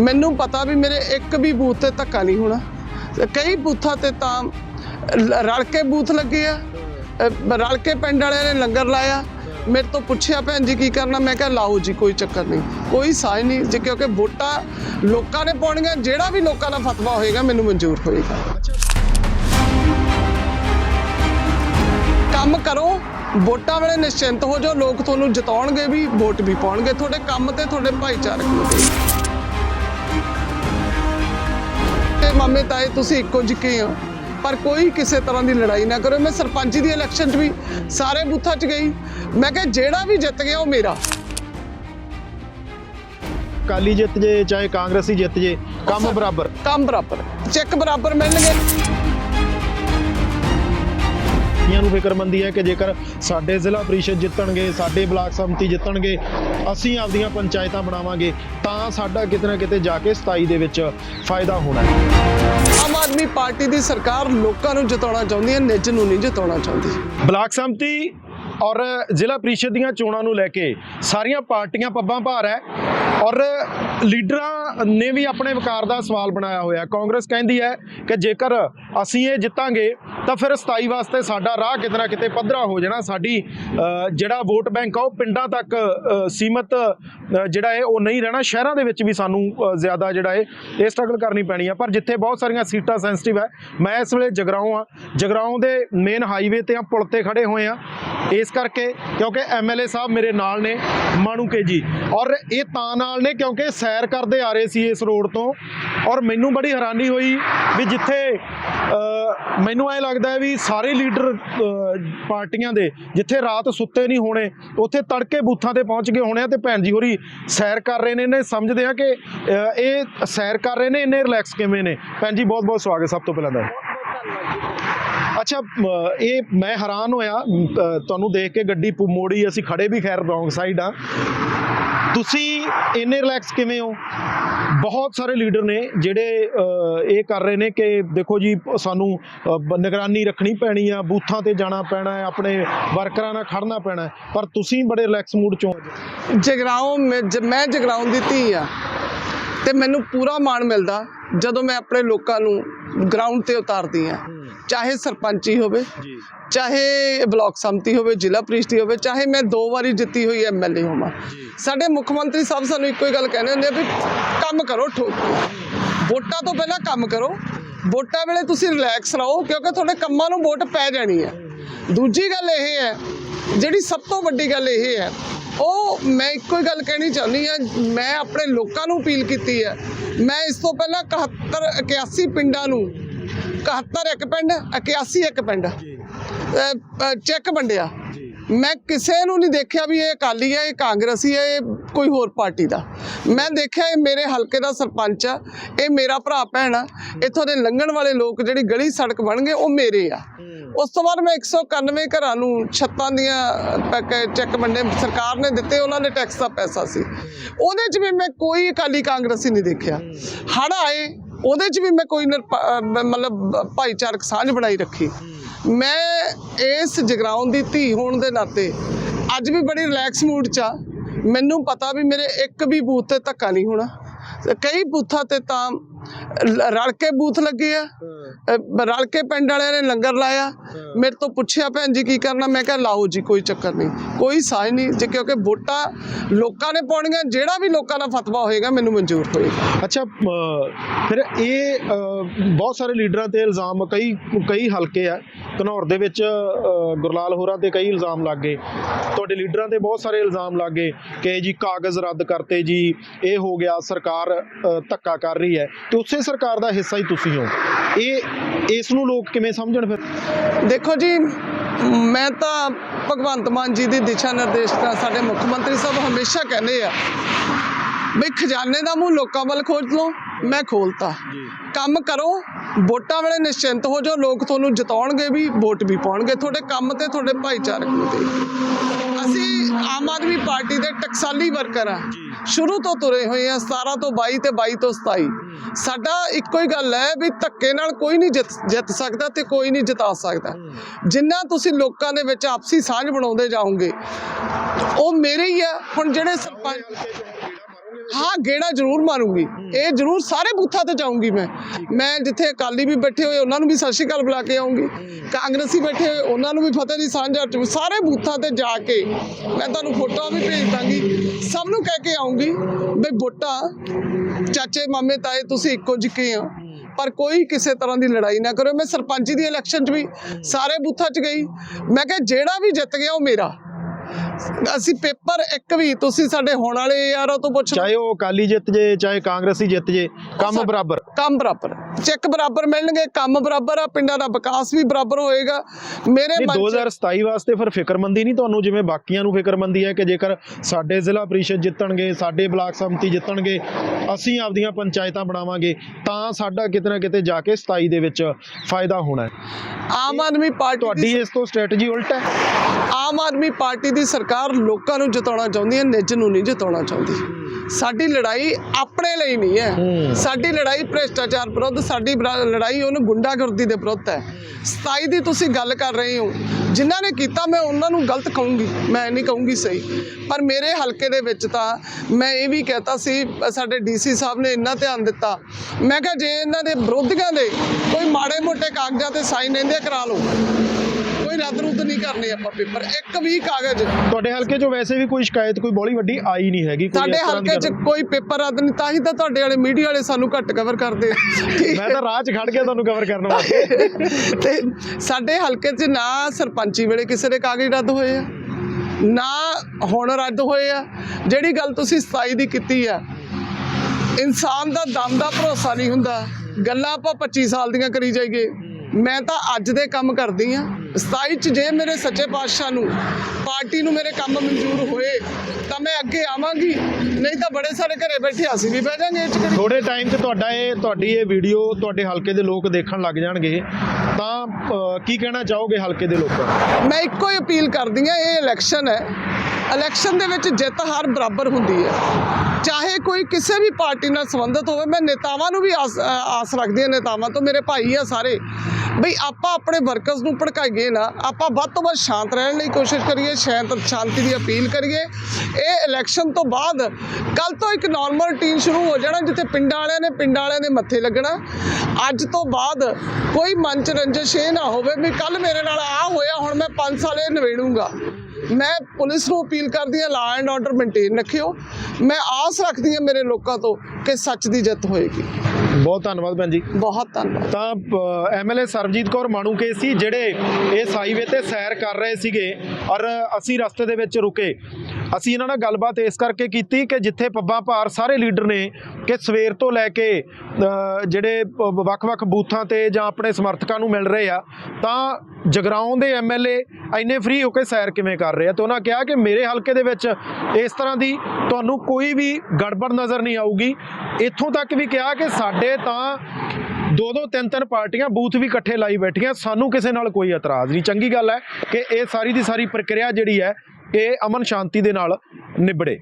ਮੈਨੂੰ ਪਤਾ ਵੀ ਮੇਰੇ ਇੱਕ ਵੀ ਬੂਥ ਤੇ ਧੱਕਾ ਨਹੀਂ ਹੋਣਾ। ਕਈ ਬੂਥਾਂ ਤੇ ਤਾਂ ਰਲ ਕੇ ਬੂਥ ਲੱਗੇ ਆ। ਰਲ ਕੇ ਪਿੰਡ ਵਾਲਿਆਂ ਨੇ ਲੰਗਰ ਲਾਇਆ। ਮੇਰੇ ਤੋਂ ਪੁੱਛਿਆ, ਭੈਣ ਜੀ, ਕੀ ਕਰਨਾ? ਮੈਂ ਕਿਹਾ, ਲਾਓ ਜੀ, ਕੋਈ ਚੱਕਰ ਨਹੀਂ। ਕੋਈ ਸਾਇ ਨਹੀਂ। ਜੇ ਕਿਉਂਕਿ ਵੋਟਾਂ ਲੋਕਾਂ ਨੇ ਪਾਉਣੀਆਂ, ਜਿਹੜਾ ਵੀ ਲੋਕਾਂ ਦਾ ਫਤਵਾ ਹੋਏਗਾ, ਮੈਨੂੰ ਮਨਜ਼ੂਰ ਹੋਏਗਾ। ਕੰਮ ਕਰੋ। ਵੋਟਾਂ ਵੇਲੇ ਨਿਸ਼ਚਿੰਤ ਹੋ ਜਾਓ। ਲੋਕ ਤੁਹਾਨੂੰ ਜਿਤਾਉਣਗੇ ਵੀ, ਵੋਟ ਵੀ ਪਾਉਣਗੇ। ਤੁਹਾਡੇ ਕੰਮ ਤੇ ਤੁਹਾਡੇ ਭਾਈਚਾਰਕ ਨੂੰ ਮਾਮੇ ਤਾਏ ਤੁਸੀਂ ਇੱਕੋ ਜਿਹੇ ਹੋ। ਪਰ ਕੋਈ ਕਿਸੇ ਤਰ੍ਹਾਂ ਦੀ ਲੜਾਈ ਨਾ ਕਰੋ। ਮੈਂ ਸਰਪੰਚੀ ਦੀ ਇਲੈਕਸ਼ਨ 'ਚ ਵੀ ਸਾਰੇ ਬੂਥਾਂ 'ਚ ਗਈ। ਮੈਂ ਕਿਹਾ ਜਿਹੜਾ ਵੀ ਜਿੱਤ ਗਿਆ ਉਹ ਮੇਰਾ। ਕਾਲੀ ਜਿੱਤ ਜੇ ਚਾਹੇ ਕਾਂਗਰਸੀ ਜਿੱਤ ਜੇ ਕੰਮ ਬਰਾਬਰ। ਕੰਮ ਬਰਾਬਰ। ਚੈੱਕ ਬਰਾਬਰ ਮਿਲਣਗੇ। ਇਹਨਾਂ ਨੂੰ ਫਿਕਰਮੰਦੀ ਹੈ ਕਿ ਜੇਕਰ ਸਾਡੇ ਜ਼ਿਲ੍ਹਾ ਪ੍ਰੀਸ਼ਦ ਜਿੱਤਣਗੇ ਸਾਡੇ ਬਲਾਕ ਸੰਮਤੀ ਜਿੱਤਣਗੇ ਅਸੀਂ ਆਪਦੀਆਂ ਪੰਚਾਇਤਾਂ ਬਣਾਵਾਂਗੇ ਤਾਂ ਸਾਡਾ ਕਿਤੇ ਨਾ ਕਿਤੇ ਜਾ ਕੇ 27 ਦੇ ਵਿੱਚ ਫਾਇਦਾ ਹੋਣਾ ਹੈ। ਆਮ ਆਦਮੀ ਪਾਰਟੀ ਦੀ ਸਰਕਾਰ ਲੋਕਾਂ ਨੂੰ ਜਿਤਾਉਣਾ ਚਾਹੁੰਦੀ ਹੈ ਨਿੱਜ ਨੂੰ ਨਹੀਂ ਜਿਤਾਉਣਾ ਚਾਹੁੰਦੀ। ਬਲਾਕ ਸੰਮਤੀ ਔਰ ਜ਼ਿਲ੍ਹਾ ਪ੍ਰੀਸ਼ਦ ਦੀਆਂ ਚੋਣਾਂ ਨੂੰ ਲੈ ਕੇ ਸਾਰੀਆਂ ਪਾਰਟੀਆਂ ਪੱਬਾਂ ਭਾਰ ਹੈ ਔਰ ਲੀਡਰਾਂ ਨੇ ਵੀ ਆਪਣੇ ਵਿਕਾਰ ਦਾ ਸਵਾਲ ਬਣਾਇਆ ਹੋਇਆ। ਕਾਂਗਰਸ ਕਹਿੰਦੀ ਹੈ ਕਿ ਜੇਕਰ ਅਸੀਂ ਇਹ ਜਿੱਤਾਂਗੇ ਤਾਂ ਫਿਰ 27 ਵਾਸਤੇ ਸਾਡਾ ਰਾਹ ਕਿਤੇ ਨਾ ਕਿਤੇ ਪੱਧਰਾ ਹੋ ਜਾਣਾ। ਸਾਡੀ ਜਿਹੜਾ ਵੋਟ ਬੈਂਕ ਆ ਉਹ ਪਿੰਡਾਂ ਤੱਕ ਅ, ਸੀਮਤ ਜਿਹੜਾ ਹੈ ਉਹ ਨਹੀਂ ਰਹਿਣਾ। ਸ਼ਹਿਰਾਂ ਦੇ ਵਿੱਚ ਵੀ ਸਾਨੂੰ ਜ਼ਿਆਦਾ ਜਿਹੜਾ ਹੈ ਇਹ ਸਟਰਗਲ ਕਰਨੀ ਪੈਣੀ ਆ। ਪਰ ਜਿੱਥੇ ਬਹੁਤ ਸਾਰੀਆਂ ਸੀਟਾਂ ਸੈਂਸਿਟਿਵ ਹੈ ਮੈਂ ਇਸ ਵੇਲੇ ਜਗਰਾਉਂ ਆ। ਜਗਰਾਉਂ ਦੇ ਮੇਨ ਹਾਈਵੇ ਤੇ ਆ ਪੁਲ ਤੇ ਖੜੇ ਹੋਏ ਆ। ਇਸ ਕਰਕੇ ਕਿਉਂਕਿ ਐਮਐਲਏ ਸਾਹਿਬ ਮੇਰੇ ਨਾਲ ਨੇ ਮਾਣੂਕੇ ਜੀ। ਔਰ ਇਹ ਤਾਂ ਨਾਲ ਨੇ ਕਿਉਂਕਿ ਸੈਰ ਕਰਦੇ ਆ ਰਹੇ ਸੀ ਇਸ ਰੋਡ ਤੋਂ। ਔਰ ਮੈਨੂੰ ਬੜੀ ਹੈਰਾਨੀ ਹੋਈ ਵੀ ਜਿੱਥੇ ਮੈਨੂੰ ਐ ਲੱਗਦਾ ਵੀ ਸਾਰੇ ਲੀਡਰ ਪਾਰਟੀਆਂ ਦੇ ਜਿੱਥੇ ਰਾਤ ਸੁੱਤੇ ਨਹੀਂ ਹੋਣੇ, ਉੱਥੇ ਤੜਕੇ ਬੂਥਾਂ ਤੇ ਪਹੁੰਚ ਗਏ ਹੋਣੇ ਆ ਤੇ ਭੈਣ ਜੀ ਹੋਰੀ ਸੈਰ ਕਰ ਰਹੇ ਨੇ ਨੇ ਸਮਝਦੇ ਆ ਕਿ ਇਹ ਸੈਰ ਕਰ ਰਹੇ ਨੇ, ਇੰਨੇ ਰਿਲੈਕਸ ਕਿਵੇਂ ਨੇ? ਭੈਣ ਜੀ ਬਹੁਤ ਬਹੁਤ ਸਵਾਗਤ ਸਭ ਤੋਂ ਪਹਿਲਾਂ ਦਾ ਅੱਛਾ ਇਹ ਮੈਂ ਹੈਰਾਨ ਹੋਇਆ ਤੁਹਾਨੂੰ ਦੇਖ ਕੇ ਗੱਡੀ ਮੋੜੀ, ਅਸੀਂ ਖੜੇ ਵੀ ਖੈਰ ਰੌਂਗ ਸਾਈਡ ਆ। ਤੁਸੀਂ ਇੰਨੇ ਰਿਲੈਕਸ ਕਿਵੇਂ ਹੋ? ਬਹੁਤ ਸਾਰੇ ਲੀਡਰ ਨੇ ਜਿਹੜੇ ਇਹ ਕਰ ਰਹੇ ਨੇ ਕਿ ਦੇਖੋ ਜੀ, ਸਾਨੂੰ ਨਿਗਰਾਨੀ ਰੱਖਣੀ ਪੈਣੀ ਆ, ਬੂਥਾਂ ਤੇ ਜਾਣਾ ਪੈਣਾ ਹੈ, ਆਪਣੇ ਵਰਕਰਾਂ ਨਾਲ ਖੜਨਾ ਪੈਣਾ ਪਰ ਤੁਸੀਂ ਬੜੇ ਰਿਲੈਕਸ ਮੂਡ ਚੋਂ ਅੱਜ। ਜਗਰਾਉਂ, ਮੈਂ ਮੈਂ ਜਗਰਾਉਂ ਦੀ ਧੀ ਆ। ਤੇ ਮੈਨੂੰ ਪੂਰਾ ਮਾਣ ਮਿਲਦਾ ਜਦੋਂ ਮੈਂ ਆਪਣੇ ਲੋਕਾਂ ਨੂੰ ਗਰਾਊਂਡ ਤੇ ਉਤਾਰਦੀ ਆ ਚਾਹੇ ਸਰਪੰਚੀ ਹੋਵੇ ਚਾਹੇ ਬਲਾਕ ਸੰਮਤੀ ਹੋਵੇ ਜ਼ਿਲ੍ਹਾ ਪ੍ਰੀਸ਼ਦੀ ਹੋਵੇ ਚਾਹੇ ਮੈਂ ਦੋ ਵਾਰੀ ਜਿੱਤੀ ਹੋਈ ਐਮਐਲਏ ਹੋਵਾਂ। ਸਾਡੇ ਮੁੱਖ ਮੰਤਰੀ ਸਾਹਿਬ ਸਾਨੂੰ ਇੱਕੋ ਹੀ ਗੱਲ ਕਹਿੰਦੇ ਹੁੰਦੇ ਆ ਵੀ ਕੰਮ ਕਰੋ ਠੋਕ। ਵੋਟਾਂ ਤੋਂ ਪਹਿਲਾਂ ਕੰਮ ਕਰੋ। ਵੋਟਾਂ ਵੇਲੇ ਤੁਸੀਂ ਰਿਲੈਕਸ ਰਹੋ ਕਿਉਂਕਿ ਤੁਹਾਡੇ ਕੰਮਾਂ ਨੂੰ ਵੋਟ ਪੈ ਜਾਣੀ ਹੈ। ਦੂਜੀ ਗੱਲ ਇਹ ਹੈ ਜਿਹੜੀ ਸਭ ਤੋਂ ਵੱਡੀ ਗੱਲ ਇਹ ਹੈ ਉਹ ਮੈਂ ਇੱਕੋ ਹੀ ਗੱਲ ਕਹਿਣੀ ਚਾਹੁੰਦੀ ਆ ਮੈਂ ਆਪਣੇ ਲੋਕਾਂ ਨੂੰ ਅਪੀਲ ਕੀਤੀ ਹੈ। ਮੈਂ ਇਸ ਤੋਂ ਪਹਿਲਾਂ 71 81 ਪਿੰਡਾਂ ਨੂੰ 71 ਇੱਕ ਪਿੰਡ 81 ਇੱਕ ਪਿੰਡ ਚੈੱਕ ਵੰਡਿਆ। ਮੈਂ ਕਿਸੇ ਨੂੰ ਨਹੀਂ ਦੇਖਿਆ ਵੀ ਇਹ ਅਕਾਲੀ ਹੈ ਇਹ ਕਾਂਗਰਸੀ ਹੈ ਇਹ ਕੋਈ ਹੋਰ ਪਾਰਟੀ ਦਾ। ਮੈਂ ਦੇਖਿਆ ਇਹ ਮੇਰੇ ਹਲਕੇ ਦਾ ਸਰਪੰਚ ਆ ਇਹ ਮੇਰਾ ਭਰਾ ਭੈਣ ਆ ਇੱਥੋਂ ਦੇ ਲੰਘਣ ਵਾਲੇ ਲੋਕ ਜਿਹੜੀ ਗਲੀ ਸੜਕ ਬਣਗੇ ਉਹ ਮੇਰੇ ਆ। ਉਸ ਤੋਂ ਬਾਅਦ ਮੈਂ 191 ਘਰਾਂ ਨੂੰ ਛੱਤਾਂ ਦੀਆਂ ਚੈੱਕ ਵੰਡੇ ਸਰਕਾਰ ਨੇ ਦਿੱਤੇ ਉਹਨਾਂ ਦੇ ਟੈਕਸ ਦਾ ਪੈਸਾ ਸੀ। ਉਹਦੇ 'ਚ ਵੀ ਮੈਂ ਕੋਈ ਅਕਾਲੀ ਕਾਂਗਰਸੀ ਨਹੀਂ ਦੇਖਿਆ। ਹੜ ਆਏ ਉਹਦੇ 'ਚ ਵੀ ਮੈਂ ਕੋਈ ਮਤਲਬ ਭਾਈਚਾਰਕ ਸਾਂਝ ਬਣਾਈ ਰੱਖੀ। ਮੈਂ ਇਸ ਜਗਰਾਉਂ ਦੀ ਧੀ ਹੋਣ ਦੇ ਨਾਤੇ ਅੱਜ ਵੀ ਬੜੀ ਰਿਲੈਕਸ ਮੂਡ 'ਚ ਆ। ਮੈਨੂੰ ਪਤਾ ਵੀ ਮੇਰੇ ਇੱਕ ਵੀ ਬੂਥ ਤੇ ਧੱਕਾ ਨਹੀਂ ਹੋਣਾ। ਕਈ ਬੂਥਾਂ ਤੇ ਤਾਂ ਰਲ ਕੇ ਬੂਥ ਲੱਗੇ ਆ। ਰਲ ਕੇ ਪਿੰਡ ਵਾਲਿਆਂ ਨੇ ਲੰਗਰ ਲਾਇਆ। ਮੇਰੇ ਤੋਂ ਪੁੱਛਿਆ ਭੈਣ ਜੀ ਕੀ ਕਰਨਾ? ਮੈਂ ਕਿਹਾ ਲਾਓ ਜੀ ਕੋਈ ਚੱਕਰ ਨਹੀਂ। ਕੋਈ ਸਾਇ ਨਹੀਂ। ਜੇ ਕਿਉਂਕਿ ਵੋਟਾਂ ਲੋਕਾਂ ਨੇ ਪਾਉਣੀਆਂ ਜਿਹੜਾ ਵੀ ਲੋਕਾਂ ਦਾ ਫਤਵਾ ਹੋਏਗਾ ਮੈਨੂੰ ਮਨਜ਼ੂਰ ਹੋਏਗਾ। ਅੱਛਾ ਫਿਰ ਇਹ ਬਹੁਤ ਸਾਰੇ ਲੀਡਰਾਂ ਤੇ ਇਲਜ਼ਾਮ ਕਈ ਕਈ ਹਲਕੇ ਆ। ਘਨੌਰ ਦੇ ਵਿੱਚ ਗੁਰਲਾਲ ਹੋਰਾਂ ਤੇ ਕਈ ਇਲਜ਼ਾਮ ਲੱਗ ਗਏ। ਤੁਹਾਡੇ ਲੀਡਰਾਂ ਤੇ ਬਹੁਤ ਸਾਰੇ ਇਲਜ਼ਾਮ ਲੱਗ ਗਏ ਕਿ ਜੀ ਕਾਗਜ਼ ਰੱਦ ਕਰਤੇ ਜੀ ਇਹ ਹੋ ਗਿਆ ਸਰਕਾਰ ਧੱਕਾ ਕਰ ਰਹੀ ਹੈ। ਤੇ ਉਸੇ ਸਰਕਾਰ ਦਾ ਹਿੱਸਾ ਹੀ ਤੁਸੀਂ ਹੋ। ਇਹ ਇਸ ਨੂੰ ਲੋਕ ਕਿਵੇਂ ਸਮਝਣ ਫਿਰ? ਦੇਖੋ ਜੀ ਮੈਂ ਤਾਂ ਭਗਵੰਤ ਮਾਨ ਜੀ ਦੀ ਦਿਸ਼ਾ ਨਿਰਦੇਸ਼ ਨਾਲ ਸਾਡੇ ਮੁੱਖ ਮੰਤਰੀ ਸਾਹਿਬ ਹਮੇਸ਼ਾ ਕਹਿੰਦੇ ਆ ਵੀ ਖਜ਼ਾਨੇ ਦਾ ਮੂੰਹ ਲੋਕਾਂ ਵੱਲ ਖੋਲ ਲਓ ਮੈਂ ਖੋਲਤਾ ਕੰਮ ਕਰੋ ਵੋਟਾਂ ਵੇਲੇ ਨਿਸ਼ਚਿੰਤ ਹੋ ਜਾਓ ਲੋਕ ਤੁਹਾਨੂੰ ਜਿਤਾਉਣਗੇ ਵੀ ਵੋਟ ਵੀ ਪਾਉਣਗੇ। ਤੁਹਾਡੇ ਕੰਮ ਤੇ ਤੁਹਾਡੇ ਭਾਈਚਾਰਕ ਨੂੰ ਤੇ ਆਮ ਆਦਮੀ ਪਾਰਟੀ ਦੇ ਟਕਸਾਲੀ ਵਰਕਰ ਆ। ਸ਼ੁਰੂ ਤੋਂ ਤੁਰੇ ਹੋਏ ਆ 17 ਤੋਂ 22 ਤੇ 22 ਤੋਂ 27 ਸਾਡਾ ਇੱਕੋ ਹੀ ਗੱਲ ਹੈ ਵੀ ਧੱਕੇ ਨਾਲ ਕੋਈ ਨਹੀਂ ਜਿੱਤ ਜਿੱਤ ਸਕਦਾ ਤੇ ਕੋਈ ਨਹੀਂ ਜਿਤਾ ਸਕਦਾ। ਜਿੰਨਾ ਤੁਸੀਂ ਲੋਕਾਂ ਦੇ ਵਿੱਚ ਆਪਸੀ ਸਾਂਝ ਬਣਾਉਂਦੇ ਜਾਓਗੇ ਉਹ ਮੇਰੇ ਹੀ ਆ। ਹੁਣ ਜਿਹੜੇ ਸਰਪੰਚ ਹਾਂ ਗੇੜਾ ਜ਼ਰੂਰ ਮਾਰੂੰਗੀ। ਇਹ ਜ਼ਰੂਰ ਸਾਰੇ ਬੂਥਾਂ ਤੇ ਜਾਊਂਗੀ ਮੈਂ। ਮੈਂ ਜਿੱਥੇ ਅਕਾਲੀ ਵੀ ਬੈਠੇ ਹੋਏ ਉਹਨਾਂ ਨੂੰ ਵੀ ਸਤਿ ਸ਼੍ਰੀ ਅਕਾਲ ਬੁਲਾ ਕੇ ਆਉਂਗੀ ਕਾਂਗਰਸੀ ਬੈਠੇ ਹੋਏ ਉਹਨਾਂ ਨੂੰ ਵੀ ਫਤਿਹ ਦੀ ਸਾਂਝਾ ਚ ਸਾਰੇ ਬੂਥਾਂ ਤੇ ਜਾ ਕੇ ਮੈਂ ਤੁਹਾਨੂੰ ਫੋਟੋਆਂ ਵੀ ਭੇਜ ਦਾਂਗੀ। ਸਭ ਨੂੰ ਕਹਿ ਕੇ ਆਉਂਗੀ ਬਈ ਵੋਟਾਂ ਚਾਚੇ ਮਾਮੇ ਤਾਏ ਤੁਸੀਂ ਇੱਕੋ ਜਿਹੇ ਆ ਪਰ ਕੋਈ ਕਿਸੇ ਤਰ੍ਹਾਂ ਦੀ ਲੜਾਈ ਨਾ ਕਰੋ ਮੈਂ ਸਰਪੰਚੀ ਦੀ ਇਲੈਕਸ਼ਨ 'ਚ ਵੀ ਸਾਰੇ ਬੂਥਾਂ 'ਚ ਗਈ। ਮੈਂ ਕਿਹਾ ਜਿਹੜਾ ਵੀ ਜਿੱਤ ਗਿਆ ਉਹ ਮੇਰਾ। ਅਸੀਂ ਪੇਪਰ ਇੱਕ ਵੀ ਤੁਸੀਂ ਸਾਡੇ ਹੋਣ ਵਾਲੇ ਯਾਰਾਂ ਤੋਂ ਪੁੱਛ ਚਾਹੇ ਉਹ ਅਕਾਲੀ ਜਿੱਤ ਜੇ ਚਾਹੇ ਕਾਂਗਰਸੀ ਜਿੱਤ ਜੇ ਕੰਮ ਬਰਾਬਰ। ਕੰਮ ਬਰਾਬਰ। ਚੈੱਕ ਬਰਾਬਰ ਮਿਲਣਗੇ ਕੰਮ ਬਰਾਬਰ ਆ ਪਿੰਡਾਂ ਦਾ ਵਿਕਾਸ ਵੀ ਬਰਾਬਰ ਹੋਏਗਾ। ਮੇਰੇ ਮਨ 'ਚ 2027 ਵਾਸਤੇ ਫਿਰ ਫਿਕਰਮੰਦੀ ਨਹੀਂ ਤੁਹਾਨੂੰ ਜਿਵੇਂ ਬਾਕੀਆਂ ਨੂੰ ਫਿਕਰਮੰਦੀ ਹੈ ਕਿ ਜੇਕਰ ਸਾਡੇ ਜ਼ਿਲ੍ਹਾ ਪ੍ਰੀਸ਼ਦ ਜਿੱਤਣਗੇ ਸਾਡੇ ਬਲਾਕ ਸੰਮਤੀ ਜਿੱਤਣਗੇ ਅਸੀਂ ਆਪਦੀਆਂ ਪੰਚਾਇਤਾਂ ਬਣਾਵਾਂਗੇ ਤਾਂ ਸਾਡਾ ਕਿਤੇ ਨਾ ਕਿਤੇ ਜਾ ਕੇ 27 ਦੇ ਵਿੱਚ ਫਾਇਦਾ ਹੋਣਾ ਹੈ। ਆਮ ਆਦਮੀ ਪਾਰਟੀ ਤੁਹਾਡੀ ਇਸ ਤੋਂ ਸਟ੍ਰੈਟਜੀ ਉਲਟ ਹੈ। ਆਮ ਆਦਮੀ ਪਾਰਟੀ ਦੀ ਸਰਕਾਰ ਲੋਕਾਂ ਨੂੰ ਜਿਤਾਉਣਾ ਚਾਹੁੰਦੀ ਹੈ ਨਿੱਜ ਨੂੰ ਨਹੀਂ ਜਿਤਾਉਣਾ ਚਾਹੁੰਦੀ। ਸਾਡੀ ਲੜਾਈ ਆਪਣੇ ਲਈ ਨਹੀਂ ਹੈ। ਸਾਡੀ ਲੜਾਈ ਭ੍ਰਿਸ਼ਟਾਚਾਰ ਵਿਰੁੱਧ ਸਾਡੀ ਲੜਾਈ ਉਹਨੂੰ ਗੁੰਡਾਗਰਦੀ ਦੇ ਵਿਰੁੱਧ ਹੈ। 27 ਦੀ ਤੁਸੀਂ ਗੱਲ ਕਰ ਰਹੇ ਹੋ। ਜਿਨ੍ਹਾਂ ਨੇ ਕੀਤਾ ਮੈਂ ਉਹਨਾਂ ਨੂੰ ਗਲਤ ਕਹੂੰਗੀ। ਮੈਂ ਨਹੀਂ ਕਹੂੰਗੀ ਸਹੀ। ਪਰ ਮੇਰੇ ਹਲਕੇ ਦੇ ਵਿੱਚ ਤਾਂ ਮੈਂ ਇਹ ਵੀ ਕਹਤਾ ਸੀ ਸਾਡੇ ਡੀਸੀ ਸਾਹਿਬ ਨੇ ਇੰਨਾ ਧਿਆਨ ਦਿੱਤਾ। ਮੈਂ ਕਿਹਾ ਜੇ ਇਹਨਾਂ ਦੇ ਵਿਰੋਧੀਆਂ ਦੇ ਕੋਈ ਮਾੜੇ ਮੋਟੇ ਕਾਗਜ਼ਾਂ ਤੇ ਸਾਈਨ ਲੈਂਦੇ ਆ, ਕਰਾ ਲਓ। ਕੋਈ ਰੱਦ ਰੁੱਦ ਨਹੀਂ ਕਰਨੀ ਆਪਾਂ ਪੇਪਰ ਇੱਕ ਵੀ ਕਾਗਜ਼। ਤੁਹਾਡੇ ਹਲਕੇ 'ਚੋਂ ਵੈਸੇ ਵੀ ਕੋਈ ਸ਼ਿਕਾਇਤ ਕੋਈ ਬੋਲੀ ਵੱਡੀ ਆਈ ਨਹੀਂ ਹੈਗੀ ਸਾਡੇ ਹਲਕੇ 'ਚ। ਕੋਈ ਪੇਪਰ ਰੱਦ ਨਹੀਂ ਤਾਂ ਹੀ ਤਾਂ ਤੁਹਾਡੇ ਵਾਲੇ ਮੀਡੀਆ ਵਾਲੇ ਸਾਨੂੰ ਘੱਟ ਕਵਰ ਕਰਦੇ। ਮੈਂ ਤਾਂ ਰਾਹ 'ਚ ਖੜ ਗਿਆ ਤੁਹਾਨੂੰ ਕਵਰ ਕਰਨ ਵਾਸਤੇ। ਤੇ ਸਾਡੇ ਹਲਕੇ 'ਚ ਨਾ ਸਰਪੰਚੀ ਵੇਲੇ ਕਿਸੇ ਦੇ ਕਾਗਜ਼ ਰੱਦ ਹੋਏ ਆ ਨਾ ਹੁਣ ਰੱਦ ਹੋਏ ਆ। ਜਿਹੜੀ ਗੱਲ ਤੁਸੀਂ 27 ਦੀ ਕੀਤੀ ਆ ਇਨਸਾਨ ਦਾ ਦਮ ਦਾ ਭਰੋਸਾ ਨਹੀਂ ਹੁੰਦਾ। ਗੱਲਾਂ ਆਪਾਂ 25 ਸਾਲ ਦੀਆਂ ਕਰੀ ਜਾਈਏ। ਮੈਂ ਤਾਂ ਅੱਜ ਦੇ ਕੰਮ ਕਰਦੀ ਆ 27 ਚ ਜੇ ਮੇਰੇ ਸੱਚੇ ਪਾਤਸ਼ਾਹ ਨੂੰ ਪਾਰਟੀ ਨੂੰ ਮੇਰੇ ਕੰਮ ਮਨਜ਼ੂਰ ਹੋਏ ਤਾਂ ਮੈਂ ਅੱਗੇ ਆਵਾਂਗੀ। ਨਹੀਂ ਤਾਂ ਬੜੇ ਸਾਰੇ ਘਰੇ ਬੈਠੇ ਅਸੀਂ ਵੀ ਬਹਿ ਜਾਾਂਗੇ ਇਹ ਥੋੜੇ ਟਾਈਮ 'ਚ ਤੁਹਾਡਾ ਇਹ ਤੁਹਾਡੀ ਇਹ ਵੀਡੀਓ ਤੁਹਾਡੇ ਹਲਕੇ ਦੇ ਲੋਕ ਦੇਖਣ ਲੱਗ ਜਾਣਗੇ। ਤਾਂ ਕੀ ਕਹਿਣਾ ਚਾਹੋਗੇ ਹਲਕੇ ਦੇ ਲੋਕਾਂ ਨੂੰ? ਮੈਂ ਇੱਕੋ ਹੀ ਅਪੀਲ ਕਰਦੀ ਆ ਇਹ ਇਲੈਕਸ਼ਨ ਹੈ। ਇਲੈਕਸ਼ਨ ਦੇ ਵਿੱਚ ਜਿੱਤ ਹਾਰ ਬਰਾਬਰ ਹੁੰਦੀ ਹੈ। ਚਾਹੇ ਕੋਈ ਕਿਸੇ ਵੀ ਪਾਰਟੀ ਨਾਲ ਸੰਬੰਧਿਤ ਹੋਵੇ, ਮੈਂ ਨੇਤਾਵਾਂ ਨੂੰ ਵੀ ਆਸ ਆਸ ਰੱਖਦੀ ਹਾਂ, ਨੇਤਾਵਾਂ ਤੋਂ ਮੇਰੇ ਭਾਈ ਆ ਸਾਰੇ, ਬਈ ਆਪਾਂ ਆਪਣੇ ਵਰਕਰਸ ਨੂੰ ਭੜਕਾਈਏ ਨਾ, ਆਪਾਂ ਵੱਧ ਤੋਂ ਵੱਧ ਸ਼ਾਂਤ ਰਹਿਣ ਲਈ ਕੋਸ਼ਿਸ਼ ਕਰੀਏ, ਸ਼ਾਂਤ, ਸ਼ਾਂਤੀ ਦੀ ਅਪੀਲ ਕਰੀਏ। ਇਹ ਇਲੈਕਸ਼ਨ ਤੋਂ ਬਾਅਦ ਕੱਲ ਤੋਂ ਇੱਕ ਨਾਰਮਲ ਰੂਟੀਨ ਸ਼ੁਰੂ ਹੋ ਜਾਣਾ, ਜਿੱਥੇ ਪਿੰਡਾਂ ਵਾਲਿਆਂ ਨੇ ਪਿੰਡਾਂ ਵਾਲਿਆਂ ਦੇ ਮੱਥੇ ਲੱਗਣਾ। ਅੱਜ ਤੋਂ ਬਾਅਦ ਕੋਈ ਮਨ ਚ ਰੰਜਿਸ਼ ਇਹ ਨਾ ਹੋਵੇ, ਵੀ ਕੱਲ ਮੇਰੇ ਨਾਲ ਆ ਹੋਇਆ, ਹੁਣ ਮੈਂ 5 ਸਾਲ ਇਹ ਨਿਬੇੜੂੰਗਾ। ਮੈਂ ਪੁਲਿਸ ਨੂੰ ਅਪੀਲ ਕਰਦੀ ਹਾਂ ਲਾ ਐਂਡ ਆਰਡਰ ਮੇਨਟੇਨ ਰੱਖਿਓ। ਮੈਂ ਆਸ ਰੱਖਦੀ ਹਾਂ ਮੇਰੇ ਲੋਕਾਂ ਤੋਂ ਕਿ ਸੱਚ ਦੀ ਜਿੱਤ ਹੋਏਗੀ। ਬਹੁਤ ਧੰਨਵਾਦ ਭੈਣ ਜੀ। ਬਹੁਤ ਧੰਨਵਾਦ। ਤਾਂ ਐਮਐਲਏ ਸਰਬਜੀਤ ਕੌਰ ਮਾਣੂਕੇ ਸੀ ਜਿਹੜੇ ਇਸ ਹਾਈਵੇ ਤੇ ਸੈਰ ਕਰ ਰਹੇ ਸੀਗੇ ਔਰ ਅਸੀਂ ਰਸਤੇ ਦੇ ਵਿੱਚ ਰੁਕੇ। ਅਸੀਂ ਇਹਨਾਂ ਨਾਲ ਗੱਲਬਾਤ ਇਸ ਕਰਕੇ ਕੀਤੀ ਕਿ ਜਿੱਥੇ ਪੱਬਾਂ ਭਾਰ ਸਾਰੇ ਲੀਡਰ ਨੇ ਕਿ ਸਵੇਰ ਤੋਂ ਲੈ ਕੇ ਜਿਹੜੇ ਵੱਖ-ਵੱਖ ਬੂਥਾਂ ਤੇ ਜਾਂ ਆਪਣੇ ਸਮਰਥਕਾਂ ਨੂੰ ਮਿਲ ਰਹੇ ਆ, ਤਾਂ ਜਗਰਾਉਂ ਦੇ ਐਮਐਲਏ ਇੰਨੇ ਫ੍ਰੀ ਹੋ ਕੇ ਸੈਰ ਕਿਵੇਂ ਕਰ ਰਹੇ ਆ? ਤੇ ਉਹਨਾਂ ਕਿਹਾ ਕਿ ਮੇਰੇ ਹਲਕੇ ਦੇ ਵਿੱਚ ਇਸ ਤਰ੍ਹਾਂ ਦੀ ਤੁਹਾਨੂੰ ਕੋਈ ਵੀ ਗੜਬੜ ਨਜ਼ਰ ਨਹੀਂ ਆਊਗੀ। ਇੱਥੋਂ ਤੱਕ ਵੀ ਕਿਹਾ ਕਿ ਸਾਡੇ ਤਾਂ ਦੋ ਦੋ ਤਿੰਨ ਤਿੰਨ ਪਾਰਟੀਆਂ ਬੂਥ ਵੀ ਇਕੱਠੇ ਲਾਈ ਬੈਠੀਆਂ, ਸਾਨੂੰ ਕਿਸੇ ਨਾਲ ਕੋਈ ਇਤਰਾਜ਼ ਨਹੀਂ। ਚੰਗੀ ਗੱਲ ਹੈ ਕਿ ਇਹ ਸਾਰੀ ਦੀ ਸਾਰੀ ਪ੍ਰਕਿਰਿਆ ਜਿਹੜੀ ਹੈ ਇਹ ਅਮਨ ਸ਼ਾਂਤੀ ਦੇ ਨਾਲ ਨਿਬੜੇ।